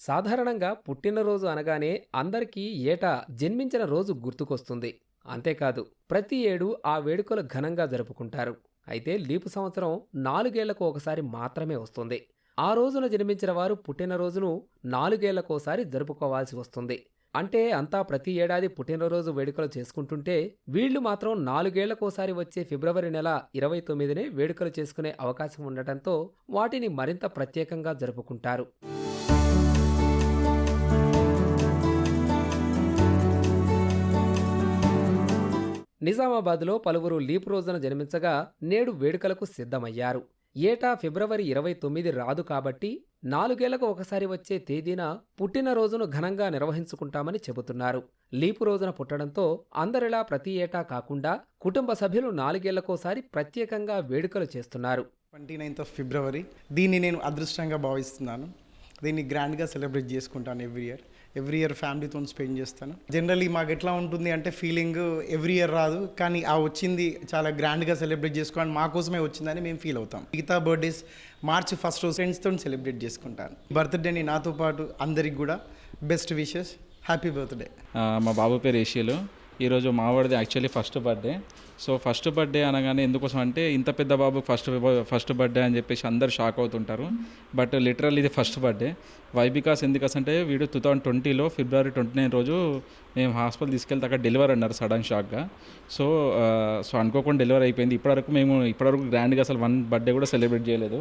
సాధారణంగా పుట్టినరోజు అనగానే అందరికీ ఏటా జన్మించిన రోజు గుర్తుకొస్తుంది. అంతేకాదు ప్రతి ఏడు ఆ వేడుకలు ఘనంగా జరుపుకుంటారు. అయితే లీపు సంవత్సరం నాలుగేళ్ళకు ఒకసారి మాత్రమే వస్తుంది. ఆ రోజున జన్మించిన వారు పుట్టినరోజును నాలుగేళ్ళకోసారి జరుపుకోవాల్సి వస్తుంది. అంటే అంతా ప్రతి ఏడాది పుట్టినరోజు వేడుకలు చేసుకుంటుంటే వీళ్ళు మాత్రం నాలుగేళ్ళకోసారి వచ్చే ఫిబ్రవరి నెల ఇరవై తొమ్మిదినే వేడుకలు చేసుకునే అవకాశం ఉండటంతో వాటిని మరింత ప్రత్యేకంగా జరుపుకుంటారు. నిజామాబాద్లో పలువురు లీప్ రోజున జన్మించగా నేడు వేడుకలకు సిద్ధమయ్యారు. ఏటా ఫిబ్రవరి ఇరవై తొమ్మిది రాదు కాబట్టి నాలుగేళ్ళకు ఒకసారి వచ్చే తేదీన పుట్టినరోజును ఘనంగా నిర్వహించుకుంటామని చెబుతున్నారు. లీపు రోజున పుట్టడంతో అందరిలా ప్రతి ఏటా కాకుండా కుటుంబ సభ్యులు నాలుగేళ్ళకోసారి ప్రత్యేకంగా వేడుకలు చేస్తున్నారు. Twenty ninth of February. దీన్ని నేను అదృష్టంగా భావిస్తున్నాను. దీన్ని గ్రాండ్గా సెలబ్రేట్ చేసుకుంటాను ఎవ్రీ ఇయర్. ఎవ్రీ ఇయర్ ఫ్యామిలీతో స్పెండ్ చేస్తాను. జనరల్లీ మాకు ఎట్లా ఉంటుంది అంటే ఫీలింగ్ ఎవ్రీ ఇయర్ రాదు. కానీ ఆ వచ్చింది చాలా గ్రాండ్గా సెలబ్రేట్ చేసుకోవాలి మా కోసమే వచ్చిందని మేము ఫీల్ అవుతాం. మిగతా బర్త్డేస్ మార్చ్ ఫస్ట్ రోజు ఫ్రెండ్స్తో సెలబ్రేట్ చేసుకుంటాను. బర్త్డేని నాతో పాటు అందరికి కూడా బెస్ట్ విషెస్ హ్యాపీ బర్త్డే మా బాబు పేరు ఏషియాలో. ఈరోజు మావాడిది actually first birthday so first birthday అనగానే ఎందుకోసం అంటే ఇంత పెద్ద బాబు ఫస్ట్ ఫస్ట్ బర్త్డే అని చెప్పేసి అందరు షాక్ అవుతుంటారు. బట్ లిటరల్ ఇది ఫస్ట్ బర్త్డే వై బికాస్ ఎందుకు అంటే వీడు టూ థౌజండ్ ట్వంటీలో ఫిబ్రవరి ట్వంటీ నైన్ రోజు మేము హాస్పిటల్ తీసుకెళ్తే అక్కడ డెలివరీ అన్నారు సడన్ షాక్గా సో సో అనుకోకుండా డెలివరీ అయిపోయింది. ఇప్పటివరకు మేము ఇప్పటివరకు గ్రాండ్గా అసలు వన్ బర్త్డే కూడా సెలబ్రేట్ చేయలేదు.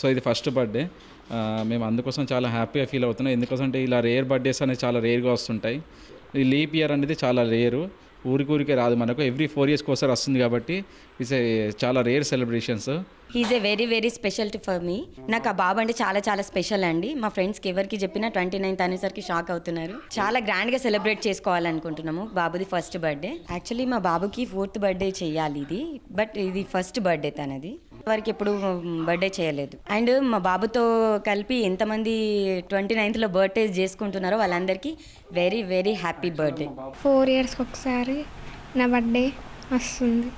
సో ఇది ఫస్ట్ బర్త్డే మేము అందుకోసం చాలా హ్యాపీగా ఫీల్ అవుతున్నాం. ఎందుకోసం అంటే ఇలా రేర్ బర్త్డేస్ అనేవి చాలా రేర్గా వస్తుంటాయి. ఈ లీప్ ఇయర్ అనేది చాలా రేరు ఊరికి ఊరికే రాదు మనకు. ఎవ్రీ ఫోర్ ఇయర్స్కి ఒకసారి వస్తుంది కాబట్టి ఇట్స్ చాలా rare celebrations he's a very very special for me నాకు ఆ బాబు అంటే చాలా చాలా స్పెషల్ అండి. మా ఫ్రెండ్స్కి ఎవరికి చెప్పినా ట్వంటీ నైన్త్ అనేసరికి షాక్ అవుతున్నారు. చాలా గ్రాండ్గా సెలబ్రేట్ చేసుకోవాలనుకుంటున్నాము బాబుది ఫస్ట్ బర్త్డే యాక్చువల్లీ మా బాబుకి ఫోర్త్ బర్త్డే చేయాలి ఇది. బట్ ఇది ఫస్ట్ బర్త్డే తనది. వారికి ఎప్పుడు బర్త్డే చేయలేదు. అండ్ మా బాబుతో కలిపి ఎంతమంది ట్వంటీ నైన్త్లో బర్త్డే చేసుకుంటున్నారో వాళ్ళందరికీ very very happy birthday. Four ఇయర్స్కి ఒకసారి నా బర్త్డే వస్తుంది.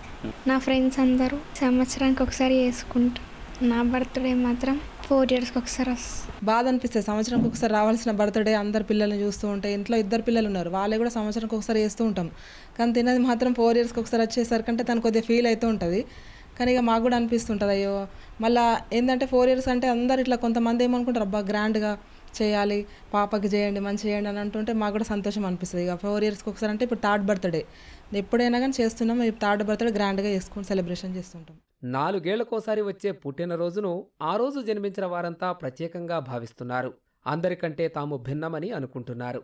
నా ఫ్రెండ్స్ అందరూ సంవత్సరానికి ఒకసారి చేసుకుంటాం నా బర్త్డే మాత్రం ఫోర్ ఇయర్స్కి ఒకసారి వస్తుంది. బాధ అనిపిస్తుంది. సంవత్సరానికి ఒకసారి రావాల్సిన బర్త్డే అందరు పిల్లల్ని చూస్తూ ఉంటే ఇంట్లో ఇద్దరు పిల్లలు ఉన్నారు. వాళ్ళే కూడా సంవత్సరానికి ఒకసారి చేస్తూ ఉంటాం. కానీ తినది మాత్రం ఫోర్ ఇయర్స్కి ఒకసారి వచ్చేసరికంటే తను కొద్దిగా ఫీల్ అవుతూ ఉంటుంది. కానీ ఇక మాకు కూడా అనిపిస్తుంటుంది అయ్యో. మళ్ళీ ఏంటంటే ఫోర్ ఇయర్స్ అంటే అందరు ఇట్లా కొంతమంది ఏమనుకుంటారు అబ్బా గ్రాండ్గా చేయాలి పాపకి చేయండి మంచి చేయండి అని అంటుంటే మాకు కూడా సంతోషం అనిపిస్తుంది. ఇక ఫోర్ ఇయర్స్కి ఒకసారి అంటే ఇప్పుడు థర్డ్ బర్త్డే ఎప్పుడైనా కానీ చేస్తున్నాం ఇప్పుడు థర్డ్ బర్త్డే గ్రాండ్గా చేసుకుని సెలబ్రేషన్ చేస్తుంటాం. నాలుగేళ్ళకోసారి వచ్చే పుట్టినరోజును ఆ రోజు జన్మించిన వారంతా ప్రత్యేకంగా భావిస్తున్నారు. అందరికంటే తాము భిన్నమని అనుకుంటున్నారు.